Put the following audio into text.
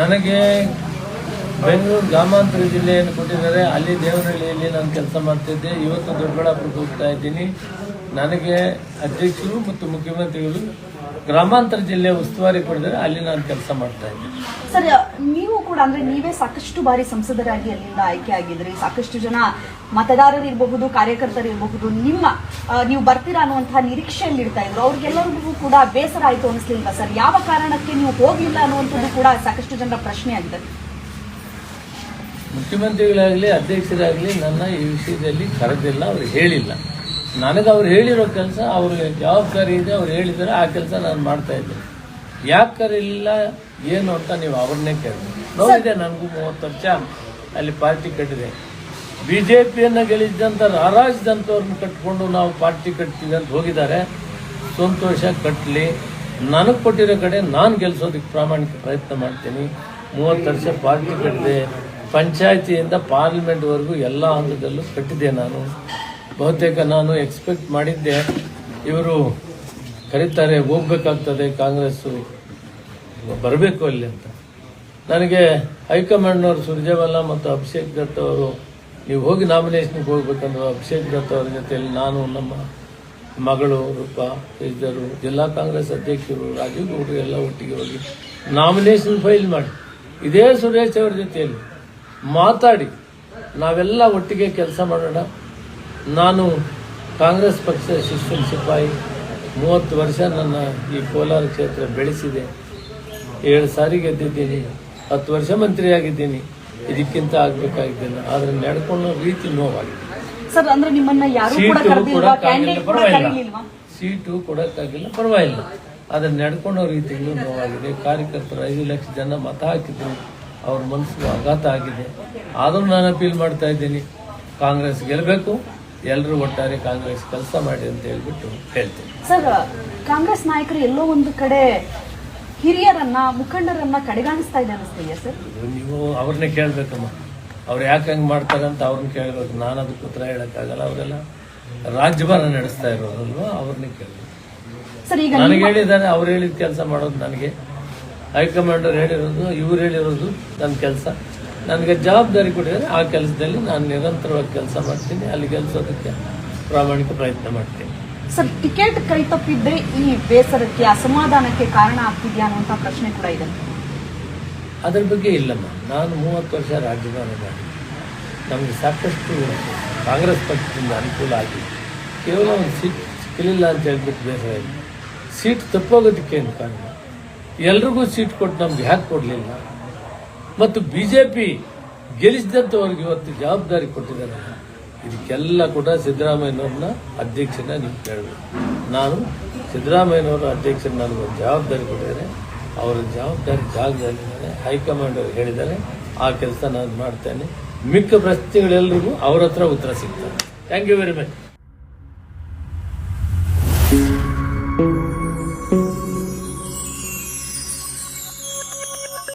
ನನಗೆ ಬೆಂಗಳೂರು ಗ್ರಾಮಾಂತರ ಜಿಲ್ಲೆಯನ್ನು ಕೊಟ್ಟಿದ್ದಾರೆ. ಅಲ್ಲಿ ದೇವನಹಳ್ಳಿಯಲ್ಲಿ ನಾನು ಕೆಲಸ ಮಾಡ್ತಿದ್ದೆ. ಇವತ್ತು ದೊಡ್ಡಬಳ್ಳಾಪುರಕ್ಕೆ ಹೋಗ್ತಾ ಇದ್ದೀನಿ. ನನಗೆ ಅಧ್ಯಕ್ಷರು ಮತ್ತು ಮುಖ್ಯಮಂತ್ರಿಗಳು ಗ್ರಾಮಾಂತರ ಜಿಲ್ಲೆ ಉಸ್ತುವಾರಿ ಕೊಟ್ಟಿದ್ದಾರೆ ಅಲ್ಲಿ ನಾನು ಕೆಲಸ ಮಾಡ್ತಾ ಇದ್ದೀನಿ ಸರ್ ನೀವು ಕೂಡ ಅಂದ್ರೆ ನೀವೇ ಸಾಕಷ್ಟು ಬಾರಿ ಸಂಸದರಾಗಿ ಅಲ್ಲಿಂದ ಆಯ್ಕೆ ಆಗಿದ್ರಿ. ಸಾಕಷ್ಟು ಜನ ಮತದಾರರು ಇರಬಹುದು ಕಾರ್ಯಕರ್ತರು ಇರಬಹುದು. ನಿಮ್ಮ ಆ, ನೀವು ಬರ್ತೀರಾ ಅನ್ನುವಂತಹ ನಿರೀಕ್ಷೆಯಲ್ಲಿ ಇರ್ತಾ ಇದ್ರು. ಅವ್ರಿಗೆಲ್ಲರಿಗೂ ಕೂಡ ಬೇಸರ ಆಯ್ತು ಅನಿಸ್ಲಿಲ್ಲ ಸರ್? ಯಾವ ಕಾರಣಕ್ಕೆ ನೀವು ಹೋಗ್ಲಿಲ್ಲ ಅನ್ನುವಂಥದ್ದು ಕೂಡ ಸಾಕಷ್ಟು ಜನರ ಪ್ರಶ್ನೆ ಆಗಿದೆ. ಮುಖ್ಯಮಂತ್ರಿಗಳಾಗಲಿ ಅಧ್ಯಕ್ಷರಾಗಲಿ ನನ್ನ ಈ ವಿಷಯದಲ್ಲಿ ಕರೆದಿಲ್ಲ ಅವ್ರು ಹೇಳಿಲ್ಲ. ನನಗೆ ಅವ್ರು ಹೇಳಿರೋ ಕೆಲಸ, ಅವ್ರಿಗೆ ಜವಾಬ್ದಾರಿ ಇದೆ, ಅವ್ರು ಹೇಳಿದರೆ ಆ ಕೆಲಸ ನಾನು ಮಾಡ್ತಾ ಇದ್ದೇನೆ. ಯಾಕೆ ಕರೀಲಿಲ್ಲ ಏನು ಅಂತ ನೀವು ಅವ್ರನ್ನೇ ಕೇಳಿ ನೋಡಿದೆ ನನಗೂ ಮೂವತ್ತು ವರ್ಷ, ಅಲ್ಲಿ ಪಾರ್ಟಿ ಕಟ್ಟಿದೆ. ಬಿ ಜೆ ಪಿಯನ್ನು ಗೆಲ್ಲಿಸಿದಂಥ ರಾರಾಜ್ದಂಥವ್ರನ್ನ ಕಟ್ಕೊಂಡು ನಾವು ಪಾರ್ಟಿ ಕಟ್ತೀವಿ ಅಂತ ಹೋಗಿದ್ದಾರೆ. ಸಂತೋಷ ಕಟ್ಟಲಿ ನನಗೆ ಕೊಟ್ಟಿರೋ ಕಡೆ ನಾನು ಗೆಲ್ಲಿಸೋದಕ್ಕೆ ಪ್ರಾಮಾಣಿಕ ಪ್ರಯತ್ನ ಮಾಡ್ತೀನಿ. ಮೂವತ್ತು ವರ್ಷ ಪಾರ್ಟಿ ಕಟ್ಟಿದೆ ಪಂಚಾಯತಿಯಿಂದ ಪಾರ್ಲಿಮೆಂಟ್ವರೆಗೂ ಎಲ್ಲ ಹಂತದಲ್ಲೂ ಕಟ್ಟಿದೆ ನಾನು. ಬಹುತೇಕ ನಾನು ಎಕ್ಸ್ಪೆಕ್ಟ್ ಮಾಡಿದ್ದೆ ಇವರು ಕರೀತಾರೆ, ಹೋಗ್ಬೇಕಾಗ್ತದೆ ಕಾಂಗ್ರೆಸ್ ಬರಬೇಕು ಅಲ್ಲಿ ಅಂತ. ನನಗೆ ಹೈಕಮಾಂಡ್ನವರು ಸುರ್ಜೇವಾಲಾ ಮತ್ತು ಅಭಿಷೇಕ್ ದತ್ ಅವರು, ನೀವು ಹೋಗಿ ನಾಮಿನೇಷನ್ಗೆ ಹೋಗ್ಬೇಕಂದ್ರೆ ಅಭಿಷೇಕ್ ದತ್ ಅವರ ಜೊತೆಯಲ್ಲಿ ನಾನು, ನಮ್ಮ ಮಗಳು ರೂಪ ಇದ್ದರು ಜಿಲ್ಲಾ ಕಾಂಗ್ರೆಸ್ ಅಧ್ಯಕ್ಷರು ರಾಜೀವ್ ಗೌಡ್ರು ಎಲ್ಲ ಒಟ್ಟಿಗೆ ಹೋಗಿ ನಾಮಿನೇಷನ್ ಫೈಲ್ ಮಾಡಿ. ಇದೇ ಸುರೇಶ್ ಅವರ ಜೊತೆಯಲ್ಲಿ ಮಾತಾಡಿ. ನಾವೆಲ್ಲ ಒಟ್ಟಿಗೆ ಕೆಲಸ ಮಾಡೋಣ. ನಾನು ಕಾಂಗ್ರೆಸ್ ಪಕ್ಷದ ಶಿಷ್ಯನ ಸಿಪಾಯಿ ಮೂವತ್ತು ವರ್ಷ ನನ್ನ ಈ ಕೋಲಾರ ಕ್ಷೇತ್ರ ಬೆಳೆಸಿದೆ. ಏಳು ಸಾರಿ ಗೆದ್ದಿದ್ದೀನಿ ಹತ್ತು ವರ್ಷ ಮಂತ್ರಿಯಾಗಿದ್ದೀನಿ. ಇದಕ್ಕಿಂತ ಆಗಬೇಕಾಗಿದ್ದೇನೆ ಆದರೆ ನಡ್ಕೊಳ್ಳೋ ರೀತಿ ನೋವಾಗಿದೆ. ಸೀಟು ಕೊಡಕ್ಕಾಗಿಲ್ಲ ಪರವಾಗಿಲ್ಲ. ಸೀಟು ಕೊಡೋಕ್ಕಾಗಿಲ್ಲ ಪರವಾಗಿಲ್ಲ. ಆದರೆ ನಡ್ಕೊಳ್ಳೋ ರೀತಿಯಲ್ಲೂ ನೋವಾಗಿದೆ. ಕಾರ್ಯಕರ್ತರು ಐದು ಲಕ್ಷ ಜನ ಮತ ಹಾಕಿದ್ರು. ಅವ್ರ ಮನಸ್ಸು ಆಘಾತ ಆಗಿದೆ. ಆದರೂ ನಾನು ಅಪೀಲ್ ಮಾಡ್ತಾ ಇದ್ದೀನಿ. ಕಾಂಗ್ರೆಸ್ ಗೆಲ್ಲಬೇಕು. ಎಲ್ಲರೂ ಒಟ್ಟಾರೆ ಕಾಂಗ್ರೆಸ್ ಕೆಲಸ ಮಾಡಿ ಅಂತ ಹೇಳ್ಬಿಟ್ಟು ಹೇಳ್ತೀನಿ. ಸರ್ ಕಾಂಗ್ರೆಸ್ ನಾಯಕರು ಎಲ್ಲೋ ಒಂದು ಕಡೆ ಹಿರಿಯರನ್ನ ಮುಖಂಡರನ್ನ ಕಡೆಗಾಣಿಸ್ತಾ ಇದೆ ಅನಿಸ್ತೀಯ ಸರ್? ನೀವು ಅವ್ರನ್ನೇ ಕೇಳಬೇಕಮ್ಮ. ಅವ್ರು ಯಾಕೆ ಹಂಗೆ ಮಾಡ್ತಾರೆ ಅಂತ ಅವ್ರನ್ನ ಕೇಳಬೇಕು. ನಾನು ಅದಕ್ಕೆ ಉತ್ತರ ಹೇಳೋಕ್ಕಾಗಲ್ಲ ಅವರೆಲ್ಲ. ರಾಜ್ಯಭಾರ ನಡೆಸ್ತಾ ಇರೋದಲ್ವ ಅವ್ರನ್ನೇ ಕೇಳಬೇಕು. ಸರ್ ಈಗ ನನಗೆ ಹೇಳಿದ್ದಾರೆ ಅವ್ರು ಹೇಳಿದ ಕೆಲಸ ಮಾಡೋದು ನನಗೆ. ಹೈಕಮಾಂಡರ್ ಹೇಳಿರೋದು ಇವ್ರು ಹೇಳಿರೋದು ನನ್ನ ಕೆಲಸ. ನನಗೆ ಜವಾಬ್ದಾರಿ ಕೊಟ್ಟಿದ್ದಾರೆ ಆ ಕೆಲಸದಲ್ಲಿ ನಾನು ನಿರಂತರವಾಗಿ ಕೆಲಸ ಮಾಡ್ತೀನಿ. ಅಲ್ಲಿ ಗೆಲ್ಸೋದಕ್ಕೆ ಪ್ರಾಮಾಣಿಕ ಪ್ರಯತ್ನ ಮಾಡ್ತೀನಿ. ಸರ್ ಟಿಕೆಟ್ ಕೈ ತಪ್ಪಿದ್ರೆ ಈ ಬೇಸರಕ್ಕೆ ಅಸಮಾಧಾನಕ್ಕೆ ಕಾರಣ ಆಗ್ತಿದ್ಯಾ ಅನ್ನುವಂಥ ಪ್ರಶ್ನೆ ಕೂಡ ಇದೆ. ಅದ್ರ ಬಗ್ಗೆ ಇಲ್ಲಮ್ಮ ನಾನು ಮೂವತ್ತು ವರ್ಷ ರಾಜಕಾರಣ ಮಾಡಿ ನಮಗೆ ಸಾಕಷ್ಟು ಕಾಂಗ್ರೆಸ್ ಪಕ್ಷದಿಂದ ಅನುಕೂಲ ಆಗಿ ಕೇವಲ ಒಂದು ಸೀಟ್ ಸಿಕ್ಕಲಿಲ್ಲ ಅಂತ ಹೇಳ್ಬಿಟ್ಟು ಬೇಸರ ಇಲ್ಲ ಸೀಟ್ ತಪ್ಪೋಗೋದಕ್ಕೆ ಏನು ಕಾರಣ? ಎಲ್ರಿಗೂ ಸೀಟ್ ಕೊಟ್ಟು ನಮ್ಗೆ ಯಾಕೆ ಕೊಡಲಿಲ್ಲ? ಮತ್ತು ಬಿ ಜೆ ಪಿ ಗೆಲ್ಲಿಸಿದಂಥವ್ರಿಗೆ ಇವತ್ತು ಜವಾಬ್ದಾರಿ ಕೊಟ್ಟಿದ್ದಾರೆ. ಇದಕ್ಕೆಲ್ಲ ಕೂಡ ಸಿದ್ದರಾಮಯ್ಯನವ್ರನ್ನ ಅಧ್ಯಕ್ಷನ ನೀವು ಕೇಳಬೇಕು. ನಾನು ಸಿದ್ದರಾಮಯ್ಯನವರ ಅಧ್ಯಕ್ಷರು ಒಂದು ಜವಾಬ್ದಾರಿ ಕೊಟ್ಟಿದ್ದಾರೆ ಅವರ ಜವಾಬ್ದಾರಿ ಜಾಗದಲ್ಲಿ ಹೈಕಮಾಂಡ್ ಅವರು ಹೇಳಿದ್ದಾರೆ, ಆ ಕೆಲಸ ನಾನು ಮಾಡ್ತೇನೆ. ಮಿಕ್ಕ ಪ್ರಶ್ನೆಗಳೆಲ್ಲರಿಗೂ ಅವರ ಹತ್ರ ಉತ್ತರ ಸಿಗ್ತದೆ. Thank you very much